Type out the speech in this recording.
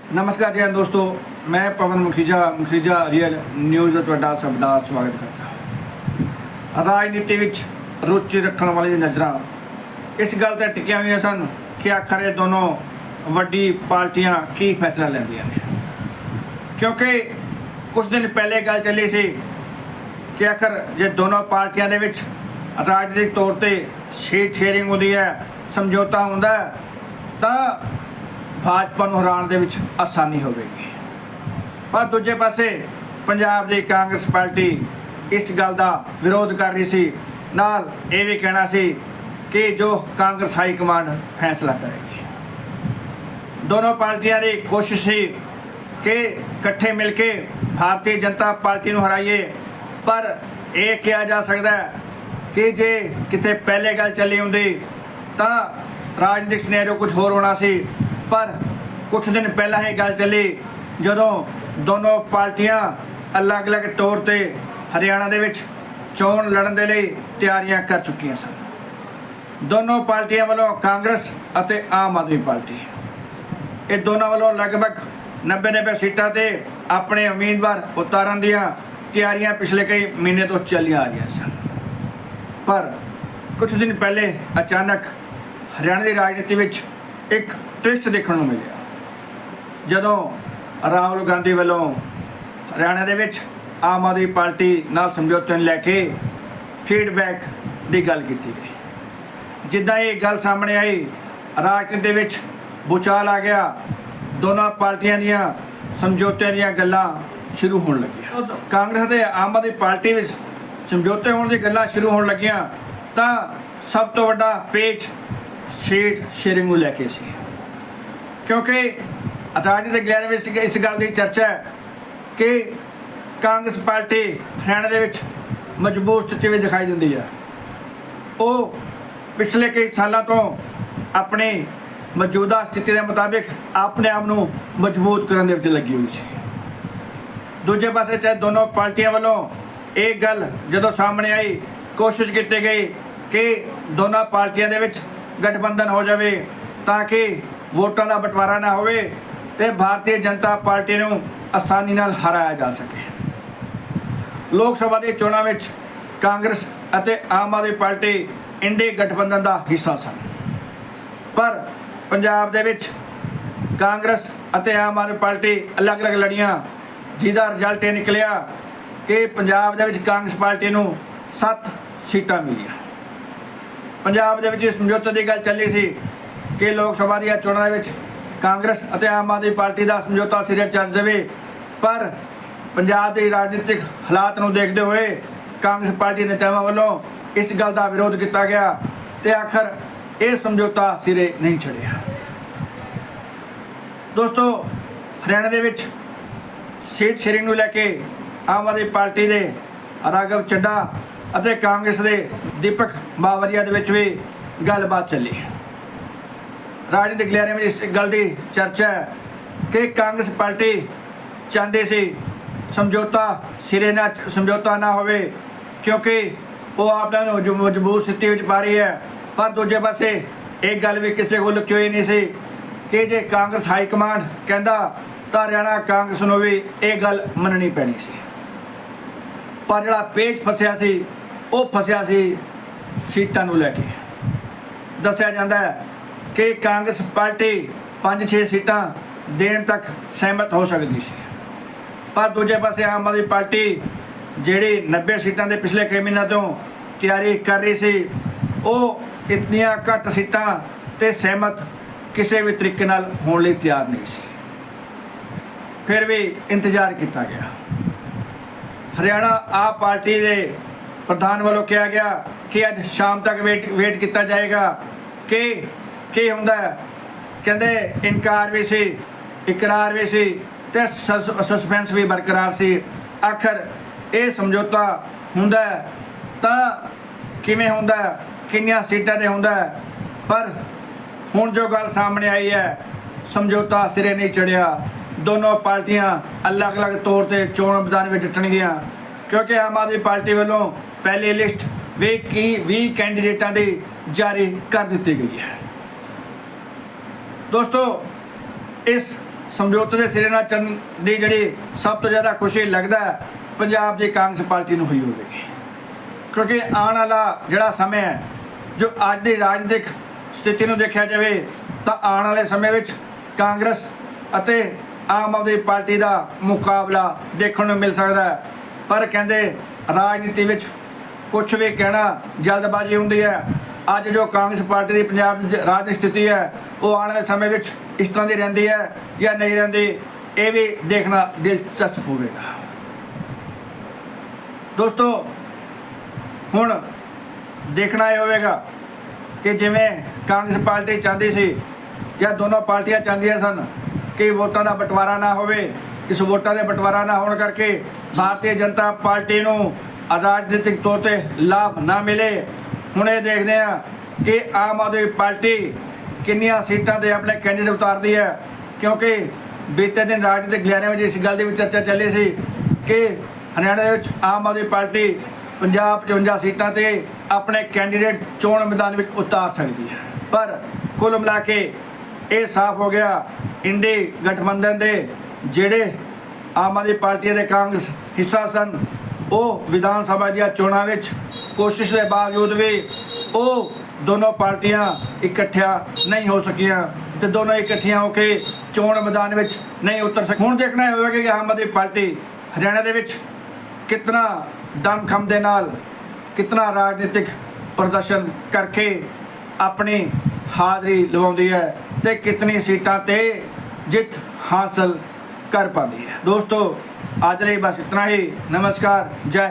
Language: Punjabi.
ਨਮਸਕਾਰ ਜੀ ਦੋਸਤੋ, ਮੈਂ ਪਵਨ ਮੁਖੀਜਾ ਮੁਖੀਜਾ ਰੀਅਲ ਨਿਊਜ਼ ਦਾ ਤੁਹਾਡਾ ਸਭ ਦਾ ਸਵਾਗਤ ਕਰਦਾ ਰਾਜਨੀਤੀ ਵਿੱਚ ਰੁਚੀ ਰੱਖਣ ਵਾਲੇ ਦੀ ਨਜ਼ਰਾਂ, ਇਸ ਗੱਲ ਤੇ ਟਿਕੀਆਂ ਹੋਈਆਂ ਸਨ ਕਿ ਆਖਰ ਇਹ ਦੋਨੋਂ ਵੱਡੀ ਪਾਰਟੀਆਂ ਕੀ ਫੈਸਲਾ ਲੈਂਦੀਆਂ ਨੇ। ਕਿਉਂਕਿ ਕੁਝ ਦਿਨ ਪਹਿਲੇ ਗੱਲ ਚੱਲੀ ਸੀ ਕਿ ਆਖਰ ਜੇ ਦੋਨੋਂ ਪਾਰਟੀਆਂ ਦੇ ਵਿੱਚ ਰਾਜਨੀਤਿਕ ਤੌਰ ਤੇ ਸੀਟ ਸ਼ੇਅਰਿੰਗ ਹੁੰਦੀ ਹੈ, ਸਮਝੌਤਾ ਹੁੰਦਾ ਤਾਂ ਭਾਜਪਾ ਨੂੰ ਹਰਾਉਣ ਦੇ ਵਿੱਚ ਆਸਾਨੀ ਹੋਵੇਗੀ। ਪਰ ਦੂਜੇ ਪਾਸੇ ਪੰਜਾਬ ਦੀ ਕਾਂਗਰਸ ਪਾਰਟੀ ਇਸ ਗੱਲ ਦਾ ਵਿਰੋਧ ਕਰ ਰਹੀ ਸੀ। ਨਾਲ ਇਹ ਵੀ ਕਹਿਣਾ ਸੀ ਕਿ ਜੋ ਕਾਂਗਰਸ ਹਾਈ ਕਮਾਂਡ ਫੈਸਲਾ ਕਰੇਗੀ। ਦੋਨੋਂ ਪਾਰਟੀਆਂ ਦੀ ਕੋਸ਼ਿਸ਼ ਸੀ ਕਿ ਇਕੱਠੇ ਮਿਲ ਕੇ ਭਾਰਤੀ ਜਨਤਾ ਪਾਰਟੀ ਨੂੰ ਹਰਾਈਏ। ਪਰ ਇਹ ਕਿਹਾ ਜਾ ਸਕਦਾ ਹੈ ਕਿ ਜੇ ਕਿਤੇ ਪਹਿਲੇ ਗੱਲ ਚੱਲੀ ਹੁੰਦੀ ਤਾਂ ਰਾਜਨੀਤਿਕ ਸਿਨੈਰੀਓ ਕੁਝ ਹੋਰ ਹੋਣਾ ਸੀ। ਪਰ ਕੁਝ ਦਿਨ ਪਹਿਲਾਂ ਇਹ ਗੱਲ ਚੱਲੀ, ਜਦੋਂ ਦੋਨੋਂ ਪਾਰਟੀਆਂ ਅਲੱਗ-ਅਲੱਗ ਤੌਰ ਤੇ ਹਰਿਆਣਾ ਦੇ ਵਿੱਚ ਚੋਣ ਲੜਨ ਦੇ ਲਈ ਤਿਆਰੀਆਂ ਕਰ ਚੁੱਕੀਆਂ ਸਨ। ਦੋਨੋਂ ਪਾਰਟੀਆਂ ਵੱਲੋਂ ਕਾਂਗਰਸ ਅਤੇ ਆਮ ਆਦਮੀ ਪਾਰਟੀ। ਇਹ ਦੋਨਾਂ ਵੱਲੋਂ ਲਗਭਗ 90-90 ਸੀਟਾਂ ਤੇ ਆਪਣੇ ਉਮੀਦਵਾਰ ਉਤਾਰਨ ਦੀਆਂ ਤਿਆਰੀਆਂ ਪਿਛਲੇ ਕਈ ਮਹੀਨੇ ਤੋਂ ਚੱਲੀਆਂ ਆ ਰਹੀਆਂ ਸਨ। ਪਰ ਕੁਝ ਦਿਨ ਪਹਿਲੇ ਅਚਾਨਕ ਹਰਿਆਣਾ ਦੀ ਰਾਜਨੀਤੀ ਵਿੱਚ ਇੱਕ ਟਵਿਸਟ ਦੇਖਣ ਨੂੰ ਮਿਲਿਆ। ਜਦੋਂ ਰਾਹੁਲ ਗਾਂਧੀ ਵੱਲੋਂ ਹਰਿਆਣਾ ਦੇ ਵਿੱਚ ਆਮ ਆਦਮੀ ਪਾਰਟੀ ਨਾਲ ਸਮਝੌਤੇ ਨੂੰ ਲੈ ਕੇ ਫੀਡਬੈਕ ਦੀ ਗੱਲ ਕੀਤੀ ਗਈ। ਜਿੱਦਾਂ ਇਹ ਗੱਲ ਸਾਹਮਣੇ ਆਈ, ਰਾਜਨੀਤੀ ਦੇ ਵਿੱਚ ਭੂਚਾਲ ਆ ਗਿਆ। ਦੋਨਾਂ ਪਾਰਟੀਆਂ ਦੀਆਂ ਸਮਝੌਤਿਆਂ ਦੀਆਂ ਗੱਲਾਂ ਸ਼ੁਰੂ ਹੋਣ ਲੱਗੀਆਂ। ਕਾਂਗਰਸ ਤੇ ਆਮ ਆਦਮੀ ਪਾਰਟੀ ਵਿੱਚ ਸਮਝੌਤੇ ਹੋਣ ਦੀ ਗੱਲਾਂ ਸ਼ੁਰੂ ਹੋਣ ਲੱਗੀਆਂ ਤਾਂ ਸਭ ਤੋਂ ਵੱਡਾ ਪੇਚ ਸੀਟ ਸ਼ੇਅਰਿੰਗ ਨੂੰ ਲੈ ਕੇ ਸੀ। ਕਿਉਂਕਿ ਆਜ਼ਾਦੀ ਦੇ ਗੈਰ ਵਿੱਚ ਇਸ ਗੱਲ ਦੀ ਚਰਚਾ ਹੈ ਕਿ ਕਾਂਗਰਸ ਪਾਰਟੀ ਹਰਿਆਣਾ ਦੇ ਵਿੱਚ ਮਜ਼ਬੂਤ ਸਥਿਤੀ ਵਿੱਚ ਦਿਖਾਈ ਦਿੰਦੀ ਹੈ ਉਹ ਪਿਛਲੇ ਕਈ ਸਾਲਾਂ ਤੋਂ ਆਪਣੀ ਮੌਜੂਦਾ ਸਥਿਤੀ ਦੇ ਮੁਤਾਬਿਕ ਆਪਣੇ ਆਪ ਨੂੰ ਮਜ਼ਬੂਤ ਕਰਨ ਦੇ ਵਿੱਚ ਲੱਗੀ ਹੋਈ ਸੀ। ਦੂਜੇ ਪਾਸੇ ਚਾਹੇ ਦੋਨੋਂ ਪਾਰਟੀਆਂ ਵੱਲੋਂ ਇਹ ਗੱਲ ਜਦੋਂ ਸਾਹਮਣੇ ਆਈ, ਕੋਸ਼ਿਸ਼ ਕੀਤੀ ਗਈ ਕਿ ਦੋਨਾਂ ਪਾਰਟੀਆਂ ਦੇ ਵਿੱਚ ਗਠਬੰਧਨ ਹੋ ਜਾਵੇ ਤਾਂ ਕਿ ਵੋਟਾਂ ਦਾ ਬਟਵਾਰਾ ਨਾ ਹੋਵੇ ਤੇ ਭਾਰਤੀ ਜਨਤਾ ਪਾਰਟੀ ਨੂੰ ਆਸਾਨੀ ਨਾਲ ਹਰਾਇਆ ਜਾ ਸਕੇ। ਲੋਕ ਸਭਾ ਦੇ ਚੋਣਾਂ ਵਿੱਚ ਕਾਂਗਰਸ ਅਤੇ ਆਮ ਆਦਮੀ ਪਾਰਟੀ ਇੰਡੇ ਗਠਬੰਧਨ ਦਾ ਹਿੱਸਾ ਸਨ। ਪਰ ਪੰਜਾਬ ਦੇ ਵਿੱਚ ਕਾਂਗਰਸ ਅਤੇ ਆਮ ਆਦਮੀ ਪਾਰਟੀ ਅਲੱਗ-ਅਲੱਗ ਲੜੀਆਂ, ਜਿਹਦਾ ਰਿਜ਼ਲਟ ਇਹ ਨਿਕਲਿਆ ਕਿ ਪੰਜਾਬ ਦੇ ਵਿੱਚ ਕਾਂਗਰਸ ਪਾਰਟੀ ਨੂੰ 7 ਸੀਟਾਂ ਮਿਲੀਆਂ। ਪੰਜਾਬ ਦੇ ਵਿੱਚ ਇਸ ਸਮਝੌਤੇ ਦੀ ਗੱਲ ਚੱਲੀ ਸੀ ਕਿ ਲੋਕ ਸਭਾ ਦੀਆਂ ਚੋਣਾਂ ਦੇ ਵਿੱਚ ਕਾਂਗਰਸ ਅਤੇ ਆਮ ਆਦਮੀ ਪਾਰਟੀ ਦਾ ਸਮਝੌਤਾ ਸਿਰੇ ਚੜ ਜਾਵੇ। ਪਰ ਪੰਜਾਬ ਦੇ ਰਾਜਨੀਤਿਕ ਹਾਲਾਤ ਨੂੰ ਦੇਖਦੇ ਹੋਏ ਕਾਂਗਰਸ ਪਾਰਟੀ ਨੇਤਾਵਾਂ ਵੱਲੋਂ ਇਸ ਗੱਲ ਦਾ ਵਿਰੋਧ ਕੀਤਾ ਗਿਆ ਤੇ ਆਖਰ ਇਹ ਸਮਝੌਤਾ ਸਿਰੇ ਨਹੀਂ ਚੜਿਆ ਦੋਸਤੋ, ਹਰਿਆਣਾ ਦੇ ਵਿੱਚ ਸੀਟ ਸ਼ੇਰਿੰਗ ਨੂੰ ਲੈ ਕੇ ਆਮ ਆਦਮੀ ਪਾਰਟੀ ਦੇ ਰਾਘਵ ਚੱਡਾ ਅਤੇ ਕਾਂਗਰਸ ਦੇ ਦੀਪਕ ਬਾਵਰੀਆ ਦੇ ਵਿੱਚ ਵੀ ਗੱਲਬਾਤ ਚੱਲੀ। ਰਾਜਨੀਤਿਕ ਲਿਆਰੇ ਵਿੱਚ ਇਸ ਗੱਲ ਦੀ ਚਰਚਾ ਹੈ ਕਿ ਕਾਂਗਰਸ ਪਾਰਟੀ ਚਾਹੁੰਦੇ ਸੀ ਸਮਝੌਤਾ, ਸਿਰੇ ਨਾ ਸਮਝੌਤਾ ਨਾ ਹੋਵੇ, ਕਿਉਂਕਿ ਉਹ ਆਪਣਾ ਨੂੰ ਜੋ ਮਜ਼ਬੂਤ ਸਥਿਤੀ ਵਿੱਚ ਪਾ ਰਹੀ ਹੈ। ਪਰ ਦੂਜੇ ਪਾਸੇ ਇੱਕ ਗੱਲ ਵੀ ਕਿਸੇ ਕੋਲ ਲੁਕੀ ਨਹੀਂ ਸੀ ਕਿ ਜੇ ਕਾਂਗਰਸ ਹਾਈ ਕਮਾਂਡ ਕਹਿੰਦਾ ਤਾਂ ਹਰਿਆਣਾ ਕਾਂਗਰਸ ਨੂੰ ਵੀ ਇਹ ਗੱਲ ਮੰਨਣੀ ਪੈਣੀ ਸੀ। ਪਰ ਜਿਹੜਾ ਪੇਚ ਫਸਿਆ ਸੀ ਉਹ ਫਸਿਆ ਸੀ ਸੀਟਾਂ ਨੂੰ ਲੈ ਕੇ। ਦੱਸਿਆ ਜਾਂਦਾ ਹੈ ਕਿ ਕਾਂਗਰਸ ਪਾਰਟੀ 5-6 ਸੀਟਾਂ ਦੇਣ ਤੱਕ ਸਹਿਮਤ ਹੋ ਸਕਦੀ ਸੀ। ਪਰ ਦੂਜੇ ਪਾਸੇ ਆਮ ਆਦਮੀ ਪਾਰਟੀ ਜਿਹੜੀ 90 ਸੀਟਾਂ ਦੇ ਪਿਛਲੇ ਕਈ ਮਹੀਨਿਆਂ ਤੋਂ ਤਿਆਰੀ ਕਰ ਰਹੀ ਸੀ, ਉਹ ਇਤਨੀਆਂ ਘੱਟ ਸੀਟਾਂ ਤੇ ਸਹਿਮਤ ਕਿਸੇ ਵੀ ਤਰੀਕੇ ਨਾਲ ਹੋਣ ਲਈ ਤਿਆਰ ਨਹੀਂ ਸੀ। ਫਿਰ ਵੀ ਇੰਤਜ਼ਾਰ ਕੀਤਾ ਗਿਆ। ਹਰਿਆਣਾ ਆਪ ਪਾਰਟੀ ਦੇ ਪ੍ਰਧਾਨ ਵੱਲੋਂ ਕਿਹਾ ਗਿਆ ਕਿ ਅੱਜ ਸ਼ਾਮ ਤੱਕ ਵੇਟ ਵੇਟ ਕੀਤਾ ਜਾਏਗਾ। ਕਿ ਕੀ ਹੁੰਦਾ ਕਹਿੰਦੇ ਇਨਕਾਰ ਵੀ ਸੀ, ਇਕਰਾਰ ਵੀ ਸੀ ਤੇ ਸਸਪੈਂਸ ਵੀ ਬਰਕਰਾਰ ਸੀ। ਆਖਰ ਇਹ ਸਮਝੌਤਾ ਹੁੰਦਾ ਤਾਂ ਕਿਵੇਂ ਹੁੰਦਾ ਕਿੰਨੀਆਂ ਸੀਟਾਂ ਤੇ ਹੁੰਦਾ ਪਰ ਹੁਣ ਜੋ ਗੱਲ ਸਾਹਮਣੇ ਆਈ ਹੈ, ਸਮਝੌਤਾ ਸਿਰੇ ਨਹੀਂ ਚੜਿਆ। ਦੋਨੋਂ ਪਾਰਟੀਆਂ ਅਲੱਗ-ਅਲੱਗ ਤੌਰ ਤੇ ਚੋਣ ਮੈਦਾਨ ਵਿੱਚ ਡਟਣਗੀਆਂ ਕਿਉਂਕਿ ਆਮ ਆਦਮੀ ਪਾਰਟੀ ਵੱਲੋਂ ਪਹਿਲੀ ਲਿਸਟ ਵੀ ਕੀ 20 ਕੈਂਡੀਡੇਟਾਂ ਦੀ ਜਾਰੀ ਕਰ ਦਿੱਤੀ ਗਈ ਹੈ। ਦੋਸਤੋ, ਇਸ ਸਮਝੌਤੇ ਦੇ ਸਿਰੇ ਨਾਲ ਚੱਲਣ ਦੀ ਜਿਹੜੀ ਸਭ ਤੋਂ ਜ਼ਿਆਦਾ ਖੁਸ਼ੀ ਲੱਗਦਾ ਪੰਜਾਬ ਦੀ ਕਾਂਗਰਸ ਪਾਰਟੀ ਨੂੰ ਹੋਈ ਹੋਵੇਗੀ। ਕਿਉਂਕਿ ਆਉਣ ਵਾਲਾ ਜਿਹੜਾ ਸਮਾਂ ਹੈ, ਜੋ ਅੱਜ ਦੀ ਰਾਜਨੀਤਿਕ ਸਥਿਤੀ ਨੂੰ ਦੇਖਿਆ ਜਾਵੇ, ਤਾਂ ਆਉਣ ਵਾਲੇ ਸਮੇਂ ਵਿੱਚ ਕਾਂਗਰਸ ਅਤੇ ਆਮ ਆਦਮੀ ਪਾਰਟੀ ਦਾ ਮੁਕਾਬਲਾ ਦੇਖਣ ਨੂੰ ਮਿਲ ਸਕਦਾ ਹੈ। ਪਰ ਕਹਿੰਦੇ ਰਾਜਨੀਤੀ ਵਿੱਚ ਕੁਝ ਵੀ ਕਹਿਣਾ ਜਲਦਬਾਜ਼ੀ ਹੁੰਦੀ ਹੈ। ਅੱਜ ਜੋ ਕਾਂਗਰਸ ਪਾਰਟੀ ਦੀ ਪੰਜਾਬ ਦੀ ਰਾਜਨੀਤਿਕ ਸਥਿਤੀ ਹੈ, ਉਹ ਆਉਣ ਵਾਲੇ ਸਮੇਂ ਵਿੱਚ ਇਸ ਤਰ੍ਹਾਂ ਦੀ ਰਹਿੰਦੀ ਹੈ ਜਾਂ ਨਹੀਂ ਰਹਿੰਦੀ, ਇਹ ਵੀ ਦੇਖਣਾ ਦਿਲਚਸਪ ਹੋਵੇਗਾ। ਦੋਸਤੋ, ਹੁਣ ਦੇਖਣਾ ਇਹ ਹੋਵੇਗਾ ਕਿ ਜਿਵੇਂ ਕਾਂਗਰਸ ਪਾਰਟੀ ਚਾਹੁੰਦੀ ਸੀ ਜਾਂ ਦੋਨੋਂ ਪਾਰਟੀਆਂ ਚਾਹੁੰਦੀਆਂ ਸਨ ਕਿ ਵੋਟਾਂ ਦਾ ਬਟਵਾਰਾ ਨਾ ਹੋਵੇ, ਇਸ ਵੋਟਾਂ ਦੇ ਬਟਵਾਰਾ ਨਾ ਹੋਣ ਕਰਕੇ ਭਾਰਤੀ ਜਨਤਾ ਪਾਰਟੀ ਨੂੰ ਰਾਜਨੀਤਿਕ ਤੌਰ ਤੇ ਲਾਭ ਨਾ ਮਿਲੇ। ਹੁਣ ਇਹ ਦੇਖਦੇ ਆ ਕਿ ਆਮ ਆਦਮੀ ਪਾਰਟੀ ਕਿੰਨੀਆਂ ਸੀਟਾਂ ਤੇ ਆਪਣੇ ਕੈਂਡੀਡੇਟ ਉਤਾਰਦੀ ਹੈ। ਕਿਉਂਕਿ ਬੀਤੇ ਦਿਨ ਰਾਜਨੀਤਿਕ ਗਲਿਆਰਿਆਂ ਵਿੱਚ ਇਸ ਗੱਲ ਦੀ ਵੀ ਚਰਚਾ ਚੱਲੀ ਸੀ ਕਿ ਹਰਿਆਣਾ ਦੇ ਵਿੱਚ ਆਮ ਆਦਮੀ ਪਾਰਟੀ ਪੰਜਾਬ 55 ਸੀਟਾਂ ਤੇ ਆਪਣੇ ਕੈਂਡੀਡੇਟ ਚੋਣ ਮੈਦਾਨ ਵਿੱਚ ਉਤਾਰ ਸਕਦੀ ਹੈ। ਪਰ ਕੁੱਲ ਮਿਲਾ ਕੇ ਇਹ ਸਾਫ਼ ਹੋ ਗਿਆ ਇੰਡੀ ਗਠਬੰਧਨ ਦੇ ਜਿਹੜੇ ਆਮ ਆਦਮੀ ਪਾਰਟੀ ਦੇ ਕਾਂਗਰਸ ਹਿੱਸਾ ਸਨ। ਉਹ ਵਿਧਾਨ ਸਭਾ ਦੀਆਂ ਚੋਣਾਂ ਵਿੱਚ ਕੋਸ਼ਿਸ਼ ਦੇ ਬਾਵਜੂਦ ਵੀ ਉਹ ਦੋਨੋਂ ਪਾਰਟੀਆਂ ਇਕੱਠਿਆਂ ਨਹੀਂ ਹੋ ਸਕੀਆਂ ਤੇ ਦੋਨੋਂ ਇਕੱਠੀਆਂ ਹੋ ਕੇ ਚੋਣ ਮੈਦਾਨ ਵਿੱਚ ਨਹੀਂ ਉਤਰ ਸਕ ਹੁਣ ਦੇਖਣਾ ਇਹ ਹੋਵੇਗਾ ਕਿ ਆਮ ਆਦਮੀ ਪਾਰਟੀ ਹਰਿਆਣਾ ਦੇ ਵਿੱਚ ਕਿਤਨਾ ਦਮਖਮ ਦੇ ਨਾਲ ਕਿਤਨਾ ਰਾਜਨੀਤਿਕ ਪ੍ਰਦਰਸ਼ਨ ਕਰਕੇ ਆਪਣੀ ਹਾਜ਼ਰੀ ਲਵਾਉਂਦੀ ਹੈ ਤੇ ਕਿਤਨੀ ਸੀਟਾਂ ਤੇ ਜਿੱਤ ਹਾਸਲ ਕਰ ਪਾਉਂਦੀ ਹੈ। ਦੋਸਤੋ ਅੱਜ ਲਈ ਬਸ ਇਤਨਾ ਹੀ। ਨਮਸਕਾਰ। ਜੈ